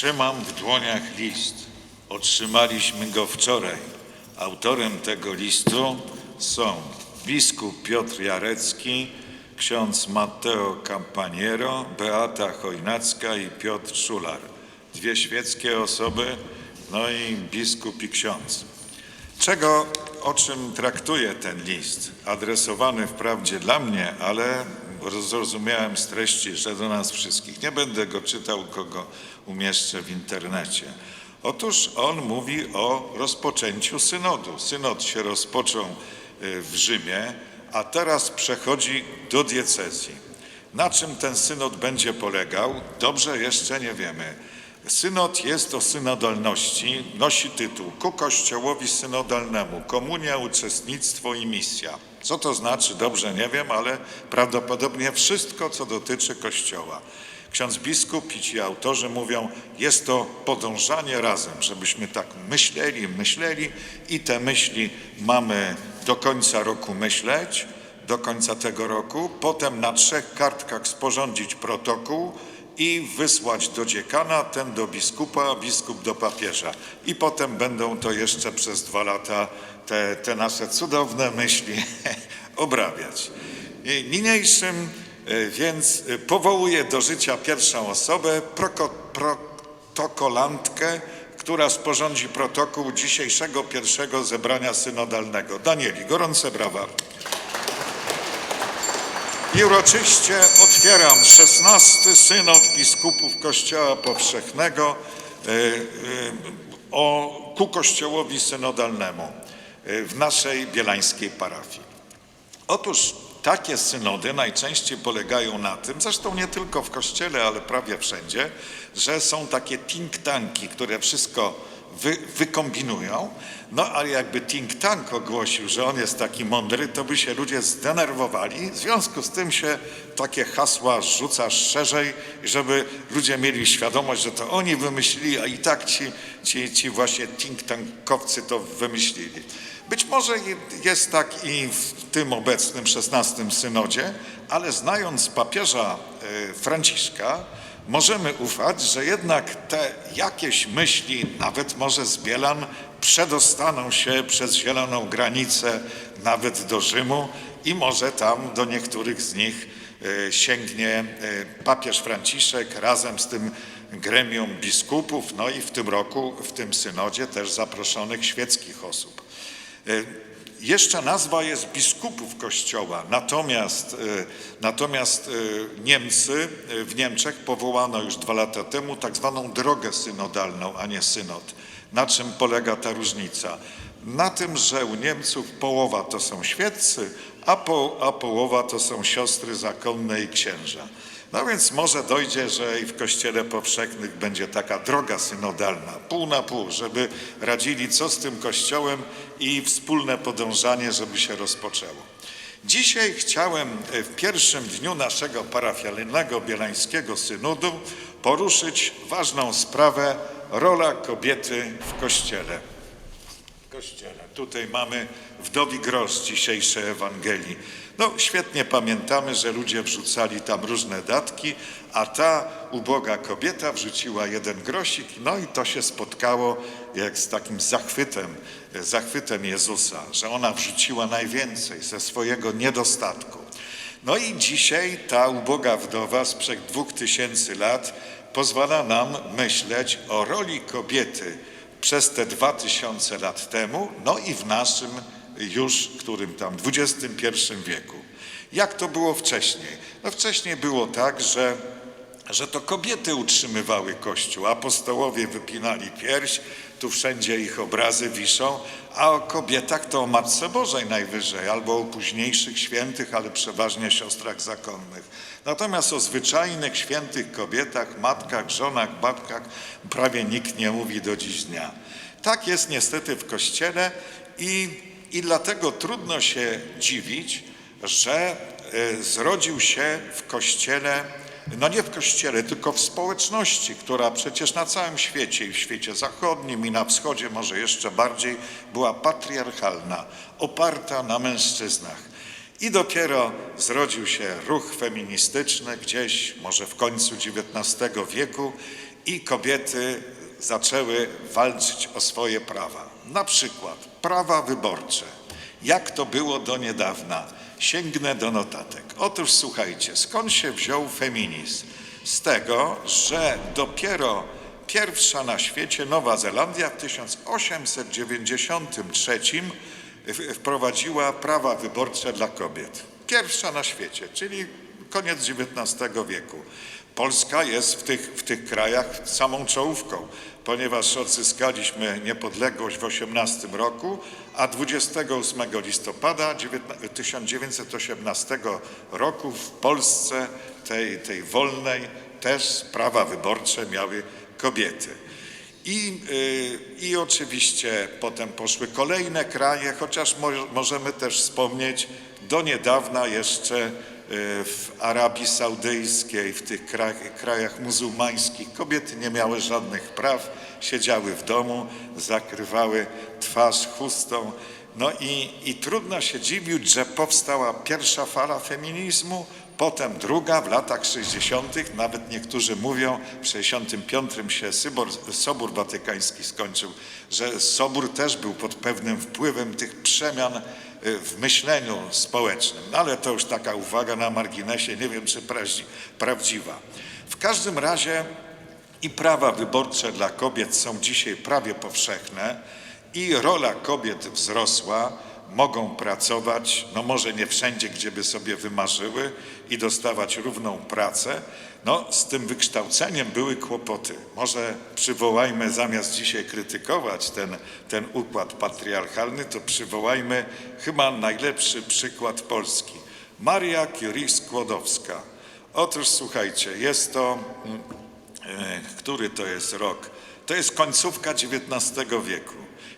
Trzymam w dłoniach list. Otrzymaliśmy go wczoraj. Autorem tego listu są biskup Piotr Jarecki, ksiądz Matteo Campaniero, Beata Chojnacka i Piotr Szular. Dwie świeckie osoby, no i biskup i ksiądz. Czego, o czym traktuje ten list? Adresowany wprawdzie dla mnie, ale zrozumiałem z treści, że do nas wszystkich. Nie będę go czytał, kogo umieszczę w internecie. Otóż on mówi o rozpoczęciu synodu. Synod się rozpoczął y, w Rzymie, a teraz przechodzi do diecezji. Na czym ten synod będzie polegał? Dobrze jeszcze nie wiemy. Synod jest o synodalności, nosi tytuł Ku Kościołowi Synodalnemu, Komunia, Uczestnictwo i Misja. Co to znaczy, dobrze nie wiem, ale prawdopodobnie wszystko, co dotyczy Kościoła. Ksiądz biskup i ci autorzy mówią, jest to podążanie razem, żebyśmy tak myśleli, myśleli i te myśli mamy do końca roku myśleć, do końca tego roku, potem na trzech kartkach sporządzić protokół, i wysłać do dziekana, ten do biskupa, biskup do papieża. I potem będą to jeszcze przez dwa lata te, te nasze cudowne myśli obrabiać. Niniejszym e, więc e, powołuję do życia pierwszą osobę, protokolantkę, która sporządzi protokół dzisiejszego pierwszego zebrania synodalnego. Danieli, gorące brawa. I uroczyście otwieram 16 Synod Biskupów Kościoła Powszechnego e, e, o, ku Kościołowi Synodalnemu e, w naszej bielańskiej parafii. Otóż takie synody najczęściej polegają na tym, zresztą nie tylko w Kościele, ale prawie wszędzie, że są takie think tanki, które wszystko wy, wykombinują, no ale jakby think tank ogłosił, że on jest taki mądry, to by się ludzie zdenerwowali. W związku z tym się takie hasła rzuca szerzej, żeby ludzie mieli świadomość, że to oni wymyślili, a i tak ci, ci, ci właśnie think tankowcy to wymyślili. Być może jest tak i w tym obecnym XVI synodzie, ale znając papieża e, Franciszka, możemy ufać, że jednak te jakieś myśli, nawet może z Bielan, przedostaną się przez zieloną granicę nawet do Rzymu i może tam do niektórych z nich e, sięgnie e, papież Franciszek razem z tym gremium biskupów, no i w tym roku, w tym synodzie też zaproszonych świeckich osób. Jeszcze nazwa jest biskupów Kościoła, natomiast, e, natomiast e, Niemcy, w Niemczech powołano już dwa lata temu tak zwaną drogę synodalną, a nie synod. Na czym polega ta różnica? Na tym, że u Niemców połowa to są świeccy, a, po, a połowa to są siostry zakonne i księża. No więc może dojdzie, że i w Kościele Powszechnych będzie taka droga synodalna, pół na pół, żeby radzili, co z tym Kościołem i wspólne podążanie, żeby się rozpoczęło. Dzisiaj chciałem e, w pierwszym dniu naszego parafialnego bielańskiego synodu poruszyć ważną sprawę rola kobiety w Kościele. Kościele. Tutaj mamy wdowi grosz dzisiejszej Ewangelii. No świetnie pamiętamy, że ludzie wrzucali tam różne datki, a ta uboga kobieta wrzuciła jeden grosik, no i to się spotkało jak z takim zachwytem, zachwytem Jezusa, że ona wrzuciła najwięcej ze swojego niedostatku. No i dzisiaj ta uboga wdowa sprzed dwóch tysięcy lat pozwala nam myśleć o roli kobiety przez te dwa tysiące lat temu, no i w naszym już którym tam XXI wieku. Jak to było wcześniej? No wcześniej było tak, że, że to kobiety utrzymywały Kościół, apostołowie wypinali pierś, tu wszędzie ich obrazy wiszą, a o kobietach to o Matce Bożej najwyżej, albo o późniejszych świętych, ale przeważnie siostrach zakonnych. Natomiast o zwyczajnych, świętych kobietach, matkach, żonach, babkach prawie nikt nie mówi do dziś dnia. Tak jest niestety w Kościele i i dlatego trudno się dziwić, że e, zrodził się w kościele, no nie w kościele, tylko w społeczności, która przecież na całym świecie i w świecie zachodnim i na wschodzie może jeszcze bardziej była patriarchalna, oparta na mężczyznach. I dopiero zrodził się ruch feministyczny gdzieś, może w końcu XIX wieku, i kobiety zaczęły walczyć o swoje prawa. Na przykład prawa wyborcze. Jak to było do niedawna? Sięgnę do notatek. Otóż słuchajcie, skąd się wziął feminizm? Z tego, że dopiero pierwsza na świecie Nowa Zelandia w 1893 w- wprowadziła prawa wyborcze dla kobiet. Pierwsza na świecie, czyli koniec XIX wieku. Polska jest w tych, w tych krajach samą czołówką, ponieważ odzyskaliśmy niepodległość w 18 roku, a 28 listopada 19 1918 roku w Polsce, tej, tej wolnej, też prawa wyborcze miały kobiety. I, y, I oczywiście potem poszły kolejne kraje, chociaż mo, możemy też wspomnieć do niedawna jeszcze w Arabii Saudyjskiej, w tych krajach, krajach muzułmańskich kobiety nie miały żadnych praw, siedziały w domu, zakrywały twarz chustą. No i, i trudno się dziwić, że powstała pierwsza fala feminizmu, Potem druga w latach 60., nawet niektórzy mówią, w 65 się Sybor, Sobór Watykański skończył, że Sobór też był pod pewnym wpływem tych przemian y, w myśleniu społecznym. No ale to już taka uwaga na marginesie, nie wiem czy prawdzi- prawdziwa. W każdym razie i prawa wyborcze dla kobiet są dzisiaj prawie powszechne i rola kobiet wzrosła, mogą pracować, no może nie wszędzie, gdzie by sobie wymarzyły i dostawać równą pracę. No z tym wykształceniem były kłopoty. Może przywołajmy, zamiast dzisiaj krytykować ten, ten układ patriarchalny, to przywołajmy chyba najlepszy przykład Polski. Maria Curie Skłodowska. Otóż słuchajcie, jest to mm, E, który to jest rok? To jest końcówka XIX wieku.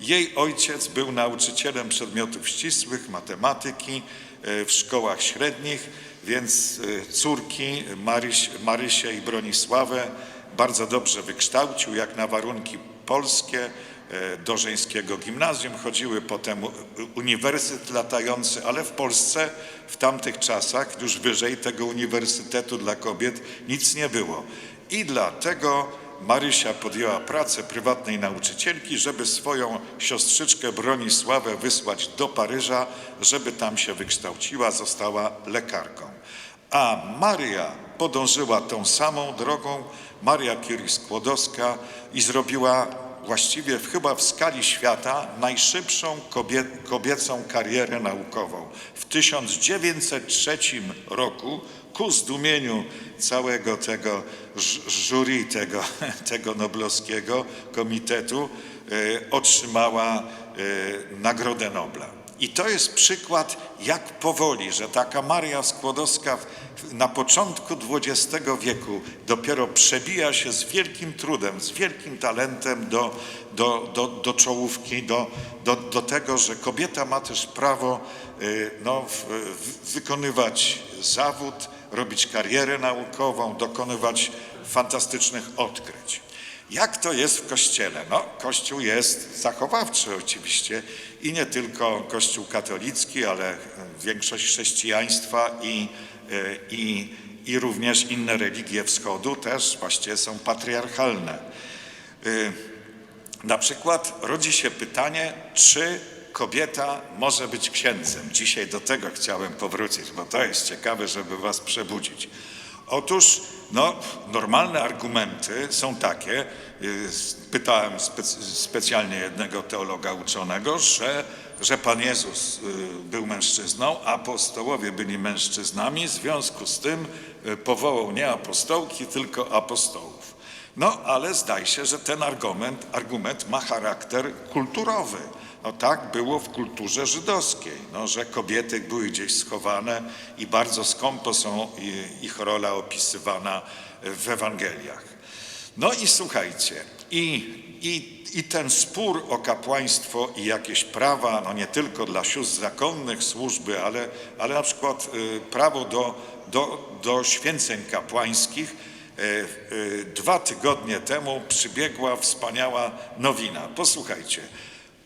Jej ojciec był nauczycielem przedmiotów ścisłych, matematyki e, w szkołach średnich, więc e, córki Maryś, Marysię i Bronisławę bardzo dobrze wykształcił, jak na warunki polskie. e, Do żeńskiego gimnazjum chodziły potem uniwersytet latający, ale w Polsce w tamtych czasach już wyżej tego uniwersytetu dla kobiet nic nie było. I dlatego Marysia podjęła pracę prywatnej nauczycielki, żeby swoją siostrzyczkę Bronisławę wysłać do Paryża, żeby tam się wykształciła, została lekarką. A Maria podążyła tą samą drogą, Maria Curie Skłodowska i zrobiła właściwie chyba w skali świata najszybszą kobie, kobiecą karierę naukową. W 1903 roku ku zdumieniu całego tego jury, tego, tego noblowskiego komitetu, e, otrzymała e, Nagrodę Nobla. I to jest przykład, jak powoli, że taka Maria Skłodowska na początku XX wieku dopiero przebija się z wielkim trudem, z wielkim talentem do, do, do, do czołówki, do, do, do tego, że kobieta ma też prawo y, no, wykonywać zawód, robić karierę naukową, dokonywać fantastycznych odkryć. Jak to jest w Kościele? No, Kościół jest zachowawczy oczywiście i nie tylko Kościół katolicki, ale większość chrześcijaństwa i, e, i, i również inne religie wschodu też właściwie są patriarchalne. Y, Na przykład rodzi się pytanie, czy kobieta może być księdzem. Dzisiaj do tego chciałem powrócić, bo to jest ciekawe, żeby was przebudzić. Otóż no, normalne argumenty są takie, y, pytałem spec- specjalnie jednego teologa uczonego, że, że Pan Jezus y, był mężczyzną, apostołowie byli mężczyznami, w związku z tym y, powołał nie apostołki, tylko apostołów. No, ale zdaje się, że ten argument, argument ma charakter kulturowy. No tak było w kulturze żydowskiej, no, że kobiety były gdzieś schowane i bardzo skąpo są ich rola opisywana w Ewangeliach. No i słuchajcie, i, i, i ten spór o kapłaństwo i jakieś prawa, no nie tylko dla sióstr zakonnych służby, ale, ale na przykład y, prawo do, do, do święceń kapłańskich, E, e, Dwa tygodnie temu przybiegła wspaniała nowina. Posłuchajcie.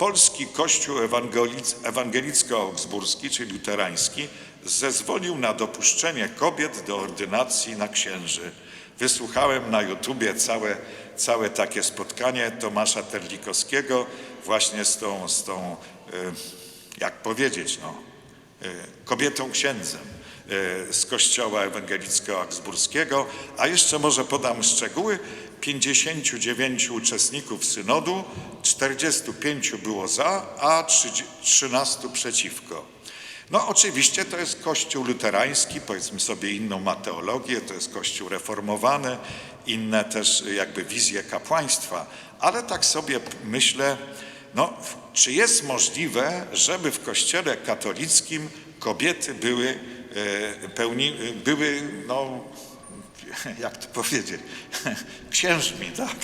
Polski Kościół Ewangelic- Ewangelicko-Augsburski, czyli luterański, zezwolił na dopuszczenie kobiet do ordynacji na księży. Wysłuchałem na YouTubie całe, całe takie spotkanie Tomasza Terlikowskiego właśnie z tą, z tą e, jak powiedzieć, no, e, kobietą księdzem e, z kościoła ewangelicko-augsburskiego, a jeszcze może podam szczegóły. 59 uczestników synodu, 45 było za, a 30 13 przeciwko. No oczywiście to jest kościół luterański, powiedzmy sobie inną ma teologię, to jest kościół reformowany, inne też jakby wizje kapłaństwa, ale tak sobie myślę, no czy jest możliwe, żeby w kościele katolickim kobiety były e, pełni, były no jak to powiedzieć, księżmi, tak?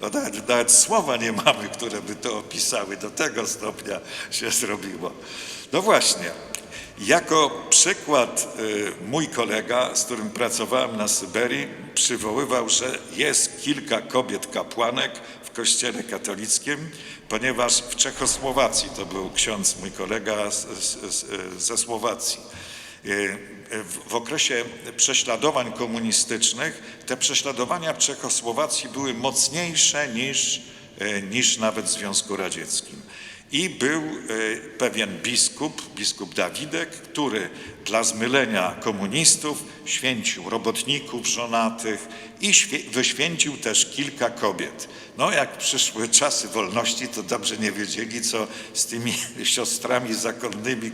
No nawet, nawet słowa nie mamy, które by to opisały. Do tego stopnia się zrobiło. No właśnie, jako przykład y, mój kolega, z którym pracowałem na Syberii, przywoływał, że jest kilka kobiet kapłanek w kościele katolickim, ponieważ w Czechosłowacji, to był ksiądz, mój kolega z, z, z, ze Słowacji, y, w, okresie prześladowań komunistycznych te prześladowania w Czechosłowacji były mocniejsze niż, e, niż nawet w Związku Radzieckim. I był e, pewien biskup, biskup Dawidek, który dla zmylenia komunistów święcił robotników żonatych i wyświęcił też kilka kobiet. No jak przyszły czasy wolności, to dobrze nie wiedzieli, co z tymi siostrami zakonnymi,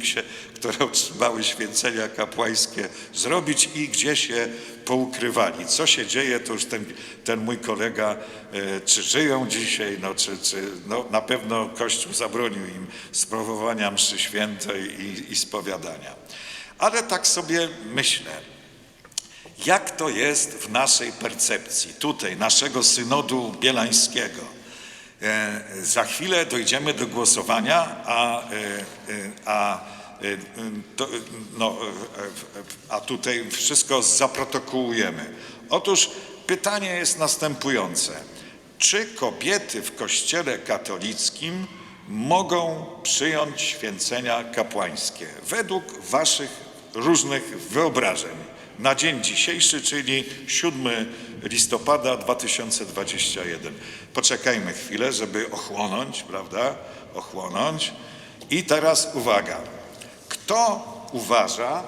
które otrzymały święcenia kapłańskie zrobić i gdzie się poukrywali. Co się dzieje, to już ten, ten mój kolega, e, czy żyją dzisiaj, no, czy, czy no, na pewno Kościół zabronił im sprawowania mszy świętej i, i spowiadania. Ale tak sobie myślę, jak to jest w naszej percepcji, tutaj, naszego synodu bielańskiego. E, Za chwilę dojdziemy do głosowania, a, e, a, to, no, e, e, a tutaj wszystko zaprotokołujemy. Otóż pytanie jest następujące. Czy kobiety w kościele katolickim mogą przyjąć święcenia kapłańskie według waszych różnych wyobrażeń? na dzień dzisiejszy, czyli 7 listopada 2021. Poczekajmy chwilę, żeby ochłonąć, prawda? Ochłonąć. I teraz uwaga. Kto uważa,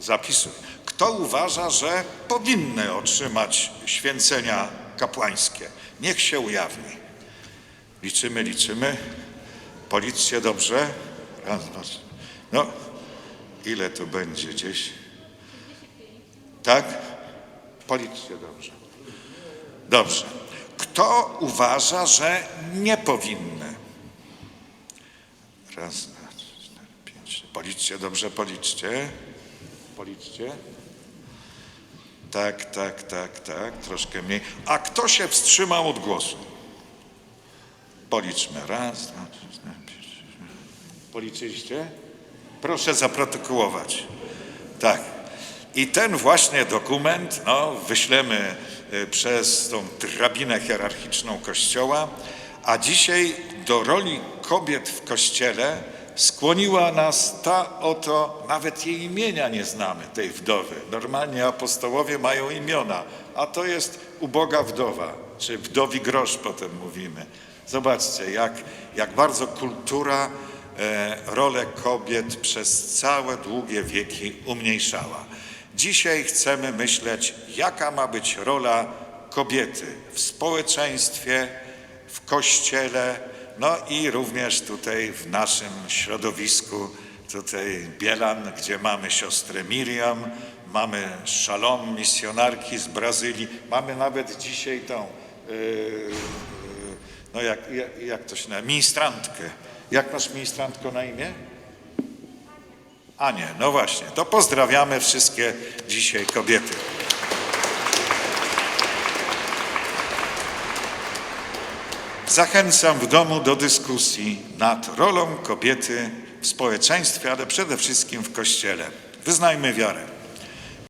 zapisuj, kto uważa, że powinny otrzymać święcenia kapłańskie? Niech się ujawni. Liczymy, liczymy. Policzcie dobrze. Raz, dwa, trzy. No, ile to będzie gdzieś? Tak? Policzcie dobrze. Dobrze. Kto uważa, że nie powinny? Raz, dwa. Policzcie dobrze, policzcie. Policzcie. Tak, tak, tak, tak. Troszkę mniej. A kto się wstrzymał od głosu? Policzmy. Raz, dwa, trzy, cztery. Policzyliście? Proszę zaprotokołować. Tak. I ten właśnie dokument no, wyślemy y, przez tą drabinę hierarchiczną Kościoła, a dzisiaj do roli kobiet w Kościele skłoniła nas ta oto, nawet jej imienia nie znamy, tej wdowy. Normalnie apostołowie mają imiona, a to jest uboga wdowa, czy wdowi grosz potem mówimy. Zobaczcie, jak, jak bardzo kultura e, rolę kobiet przez całe długie wieki umniejszała. Dzisiaj chcemy myśleć, jaka ma być rola kobiety w społeczeństwie, w kościele, no i również tutaj w naszym środowisku, tutaj Bielan, gdzie mamy siostrę Miriam, mamy Shalom, misjonarki z Brazylii, mamy nawet dzisiaj tą, yy, yy, no jak, jak, jak to się nazywa, ministrantkę. Jak masz ministrantko na imię? A nie, no właśnie, to pozdrawiamy wszystkie dzisiaj kobiety. Zachęcam w domu do dyskusji nad rolą kobiety w społeczeństwie, ale przede wszystkim w Kościele. Wyznajmy wiarę.